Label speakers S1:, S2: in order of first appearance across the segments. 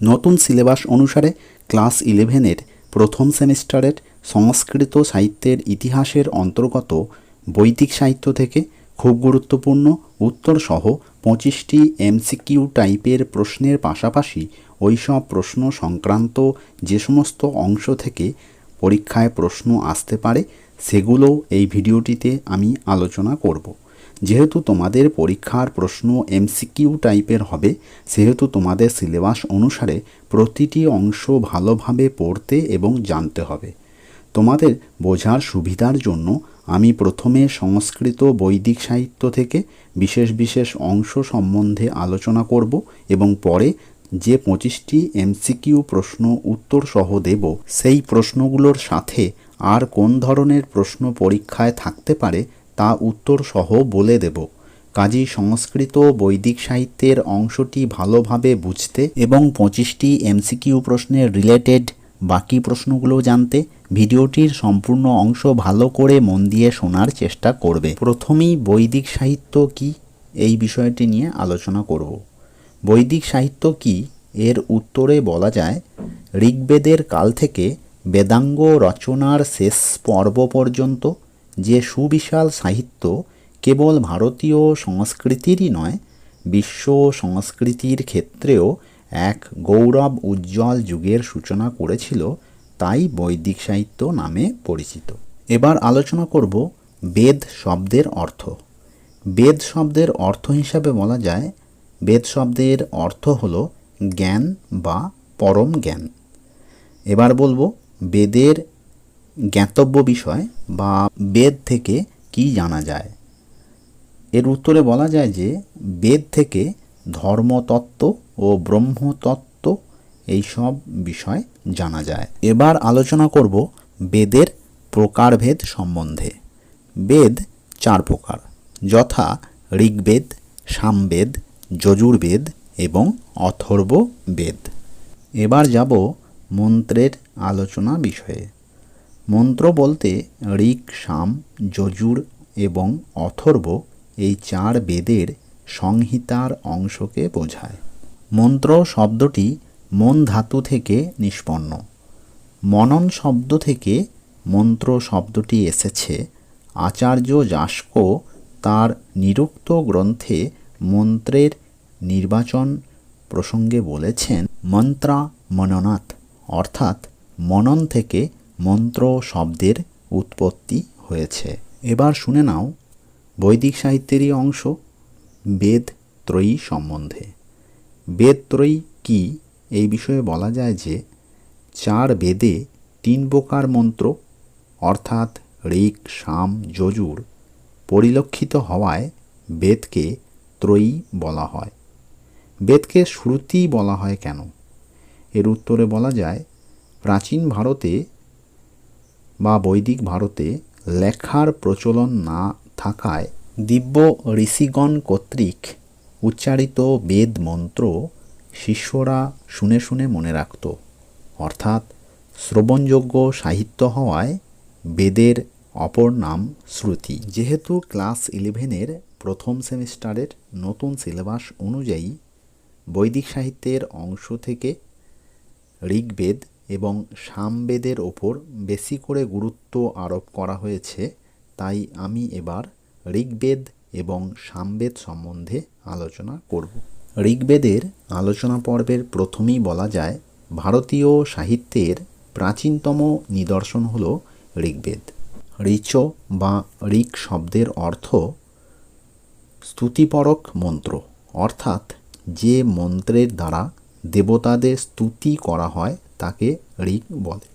S1: নতুন সিলেবাস অনুসারে ক্লাস ইলেভেনের প্রথম সেমিস্টারের সংস্কৃত সাহিত্যের ইতিহাসের অন্তর্গত বৈদিক সাহিত্য থেকে খুব গুরুত্বপূর্ণ উত্তরসহ পঁচিশটি এমসিকিউ টাইপের প্রশ্নের পাশাপাশি ওইসব প্রশ্ন সংক্রান্ত যে সমস্ত অংশ থেকে পরীক্ষায় প্রশ্ন আসতে পারে সেগুলো এই ভিডিওটিতে আমি আলোচনা করব। যেহেতু তোমাদের পরীক্ষার প্রশ্ন এমসিকিউ টাইপের হবে, সেহেতু তোমাদের সিলেবাস অনুসারে প্রতিটি অংশ ভালোভাবে পড়তে এবং জানতে হবে। তোমাদের বোঝার সুবিধার জন্য আমি প্রথমে সংস্কৃত বৈদিক সাহিত্য থেকে বিশেষ বিশেষ অংশ সম্বন্ধে আলোচনা করব এবং পরে যে পঁচিশটি এমসিকিউ প্রশ্ন উত্তর সহ দেব, সেই প্রশ্নগুলোর সাথে আর কোন ধরনের প্রশ্ন পরীক্ষায় থাকতে পারে তা উত্তর সহ বলে দেব। কাজী সংস্কৃত বৈদিক সাহিত্যের অংশটি ভালোভাবে বুঝতে এবং পঁচিশটি এমসিকিউ প্রশ্নের রিলেটেড বাকি প্রশ্নগুলো জানতে ভিডিওটির সম্পূর্ণ অংশ ভালো করে মন দিয়ে শোনার চেষ্টা করবে। প্রথমেই বৈদিক সাহিত্য কি? এই বিষয়টি নিয়ে আলোচনা করব। বৈদিক সাহিত্য কি? এর উত্তরে বলা যায়, ঋগ্বেদের কাল থেকে বেদাঙ্গ রচনার শেষ পর্ব পর্যন্ত যে সুবিশাল সাহিত্য কেবল ভারতীয় সংস্কৃতিরই নয়, বিশ্ব সংস্কৃতির ক্ষেত্রেও এক গৌরব উজ্জ্বল যুগের সূচনা করেছিল তাই বৈদিক সাহিত্য নামে পরিচিত। এবার আলোচনা করব বেদ শব্দের অর্থ। বেদ শব্দের অর্থ হিসাবে বলা যায়, বেদ শব্দের অর্থ হল জ্ঞান বা পরম জ্ঞান। এবার বলব বেদের জ্ঞাতব্য বিষয় বা বেদ থেকে কি জানা যায়? এর উত্তরে বলা যায় যে, বেদ থেকে ধর্মতত্ত্ব ও ব্রহ্মতত্ত্ব এইসব বিষয় জানা যায়। এবার আলোচনা করব বেদের প্রকারভেদ সম্বন্ধে। বেদ চার প্রকার, যথা ঋগ্বেদ, সামবেদ, যজুর্বেদ এবং অথর্ব বেদ এবার যাব মন্ত্রের আলোচনা বিষয়ে। মন্ত্র বলতে ঋক, সাম, যজুর এবং অথর্ব এই চার বেদের সংহিতার অংশকে বোঝায়। মন্ত্র শব্দটি মন ধাতু থেকে নিষ্পন্ন। মনন শব্দ থেকে মন্ত্র শব্দটি এসেছে। আচার্য যাস্ক তার নিরুক্ত গ্রন্থে মন্ত্রের নির্বাচন প্রসঙ্গে বলেছেন, মন্ত্রা মননাথ অর্থাৎ মনন থেকে মন্ত্র শব্দের উৎপত্তি হয়েছে। এবার শুনে নাও বৈদিক সাহিত্যেরই অংশ, বেদ ত্রয়ী সম্বন্ধে। বেদ ত্রয়ী কী? এই বিষয়ে বলা যায় যে চার বেদে তিন প্রকার মন্ত্র, অর্থাৎ ঋক, সাম, যজুর পরিলক্ষিত হওয়ায় বেদকে ত্রয়ী বলা হয়। বেদকে শ্রুতি বলা হয় কেন? এর উত্তরে বলা যায়, প্রাচীন ভারতে বা বৈদিক ভারতে লেখার প্রচলন না থাকায় দিব্য ঋষিগণ কর্তৃক উচ্চারিত বেদ মন্ত্র শিষ্যরা শুনে শুনে মনে রাখত। অর্থাৎ শ্রবণযোগ্য সাহিত্য হওয়ায় বেদের অপর নাম শ্রুতি। যেহেতু ক্লাস ইলেভেনের প্রথম সেমিস্টারের নতুন সিলেবাস অনুযায়ী বৈদিক সাহিত্যের অংশ থেকে ঋগ্বেদ এবং সামবেদের ওপর বেশি করে গুরুত্ব আরোপ করা হয়েছে, তাই আমি এবার ঋগ্বেদ এবং সামবেদ সম্বন্ধে আলোচনা করব। ঋগ্বেদের আলোচনা পর্বের প্রথমেই বলা যায়, ভারতীয় সাহিত্যের প্রাচীনতম নিদর্শন হল ঋগ্বেদ। ঋচ বা ঋক শব্দের অর্থ স্তুতিপরক মন্ত্র, অর্থাৎ যে মন্ত্রের দ্বারা দেবতাদের স্তুতি করা হয় তাকে ঋক বলে।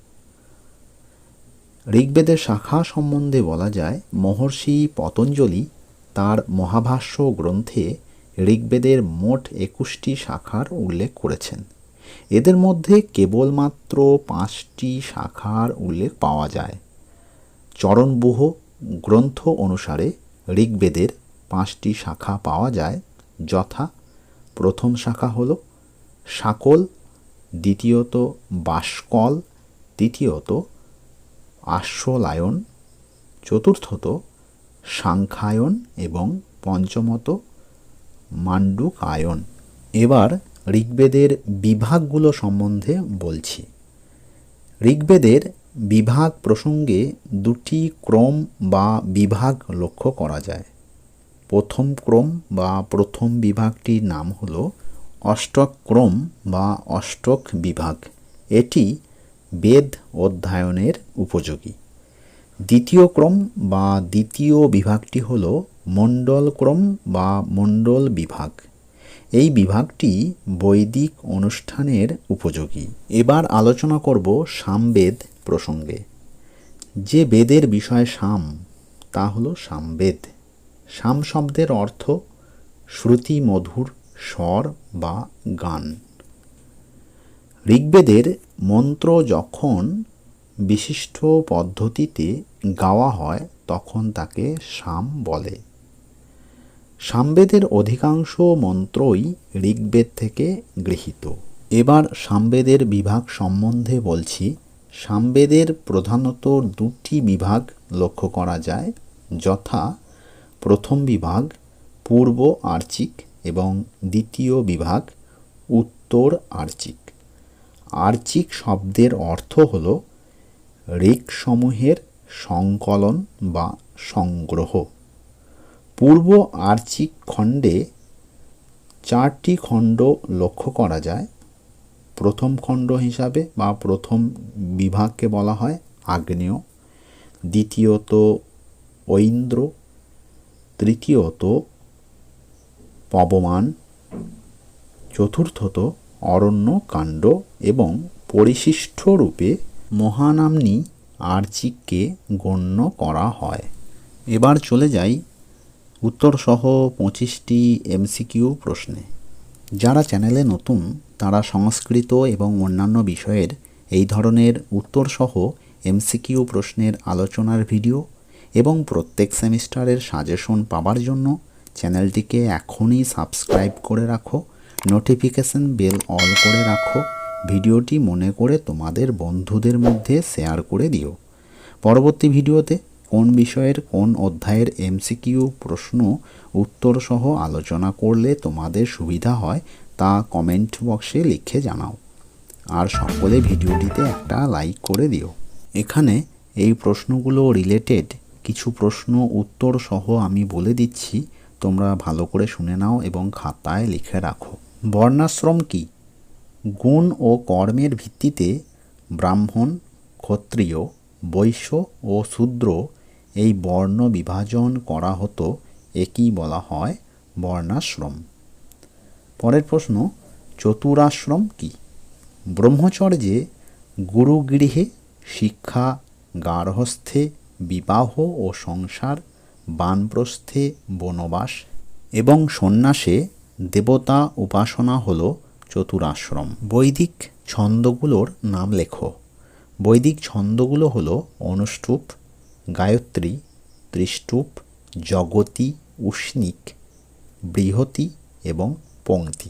S1: ঋগ্বেদের শাখা সম্বন্ধে বলা যায়, মহর্ষি পতঞ্জলি তার মহাভাষ্য গ্রন্থে ঋগ্বেদের মোট একুশটি শাখার উল্লেখ করেছেন। এদের মধ্যে কেবলমাত্র পাঁচটি শাখার উল্লেখ পাওয়া যায়। চরণবুহ গ্রন্থ অনুসারে ঋগ্বেদের পাঁচটি শাখা পাওয়া যায়। যথা প্রথম শাখা হল, শাকল দ্বিতীয়ত বাসকল তৃতীয়ত আশ্বলায়ন চতুর্থত সাংখ্যায়ন এবং পঞ্চমত মান্ডুকায়ন। এবার ঋগ্বেদের বিভাগগুলো সম্বন্ধে বলছি। ঋগ্বেদের বিভাগ প্রসঙ্গে দুটি ক্রম বা বিভাগ লক্ষ্য করা যায়। প্রথম ক্রম বা প্রথম বিভাগটির নাম হল অষ্টক ক্রম বা অষ্টক বিভাগ এটি বেদ অধ্যয়নের উপযোগী। দ্বিতীয় ক্রম বা দ্বিতীয় বিভাগটি হল মণ্ডল ক্রম বা মণ্ডল বিভাগ। এই বিভাগটি বৈদিক অনুষ্ঠানের উপযোগী। এবার আলোচনা করব সামবেদ প্রসঙ্গে। যে বেদের বিষয় সাম, তা হল সামবেদ। সাম শব্দের অর্থ শ্রুতি মধুর স্বর বা গান। ঋগ্বেদের মন্ত্র যখন বিশিষ্ট পদ্ধতিতে গাওয়া হয়, তখন তাকে সাম বলে। সামবেদের অধিকাংশ মন্ত্রই ঋগ্বেদ থেকে গৃহীত। এবার সামবেদের বিভাগ সম্বন্ধে বলছি। সামবেদের প্রধানত দুটি বিভাগ লক্ষ্য করা যায়, যথা প্রথম বিভাগ, পূর্ব আর্চিক এবং দ্বিতীয় বিভাগ উত্তর আর্চিক। আর্চিক শব্দের অর্থ হল ঋকসমূহের সংকলন বা সংগ্রহ। পূর্ব আর্চিক খণ্ডে চারটি খণ্ড লক্ষ্য করা যায়। প্রথম খণ্ড হিসাবে বা প্রথম বিভাগকে বলা হয় আগ্নেয়, দ্বিতীয়ত ঐন্দ্র, তৃতীয়ত পবমান, চতুর্থত অরণ্য কাণ্ড এবং পরিশিষ্ট রূপে মহানাম্নী আর্চিককে গণ্য করা হয়। এবার চলে যাই উত্তরসহ পঁচিশটি এমসিকিউ প্রশ্নে। যারা চ্যানেলে নতুন, তারা সংস্কৃত এবং অন্যান্য বিষয়ের এই ধরনের উত্তরসহ এমসিকিউ প্রশ্নের আলোচনার ভিডিও এবং প্রত্যেক সেমিস্টারের সাজেশন পাবার জন্য চ্যানেলটিকে এখনই সাবস্ক্রাইব করে রাখো, নোটিফিকেশন বেল অল করে রাখো, ভিডিওটি মনে করে তোমাদের বন্ধুদের মধ্যে শেয়ার করে দিও। পরবর্তী ভিডিওতে কোন বিষয়ের, কোন অধ্যায়ের এমসিকিউ প্রশ্ন, উত্তর সহ আলোচনা করলে তোমাদের সুবিধা হয়, তা কমেন্ট বক্সে লিখে জানাও। আর সকলে ভিডিওটিতে একটা লাইক করে দিও। এখানে এই প্রশ্নগুলো রিলেটেড কিছু প্রশ্ন, উত্তর সহ আমি বলে দিচ্ছি। তোমরা ভালো করে শুনে নাও এবং খাতায় লিখে রাখো। বর্ণাশ্রম কি? গুণ ও কর্মের ভিত্তিতে ব্রাহ্মণ, ক্ষত্রিয়, বৈশ্য ও শূদ্র এই বর্ণ বিভাজন করা হতো একই বলা হয় বর্ণাশ্রম। পরের প্রশ্ন, চতুরাশ্রম কি? ব্রহ্মচর্যে গুরুগৃহে শিক্ষা, গার্হস্থ্যে বিবাহ ও সংসার বানপ্রস্থে বনবাস এবং সন্ন্যাসে দেবতা উপাসনা হল চতুরাশ্রম। বৈদিক ছন্দগুলোর নাম লেখো। বৈদিক ছন্দগুলো হল অনুষ্টুপ, গায়ত্রী, ত্রিষ্টুপ, জগতি, উষ্ণিক, বৃহতি এবং পংক্তি।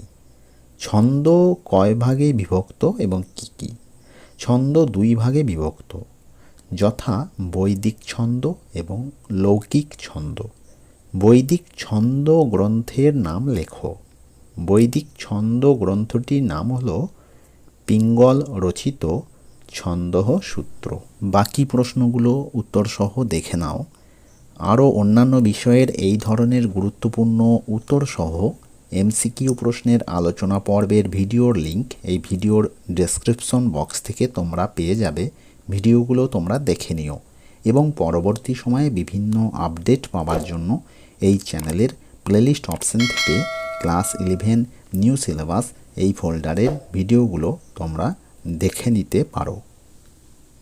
S1: ছন্দ কয় ভাগে বিভক্ত এবং কী কী? ছন্দ দুই ভাগে বিভক্ত। যথা বৈদিক ছন্দ এবং লৌকিক ছন্দ। বৈদিক ছন্দ গ্রন্থের নাম লেখো। বৈদিক ছন্দ গ্রন্থটির নাম হল পিঙ্গল রচিত ছন্দহ সূত্র। বাকি প্রশ্নগুলো উত্তরসহ দেখে নাও। আরও অন্যান্য বিষয়ের এই ধরনের গুরুত্বপূর্ণ উত্তরসহ এমসিকিউ প্রশ্নের আলোচনা পর্বের ভিডিওর লিংক এই ভিডিওর ডেসক্রিপশন বক্স থেকে তোমরা পেয়ে যাবে। ভিডিওগুলো তোমরা দেখে নিও এবং পরবর্তী সময়ে বিভিন্ন আপডেট পাওয়ার জন্য এই চ্যানেলের প্লেলিস্ট অপশন থেকে ক্লাস ইলেভেন নিউ সিলেবাস এই ফোল্ডারের ভিডিওগুলো তোমরা দেখে নিতে পারো।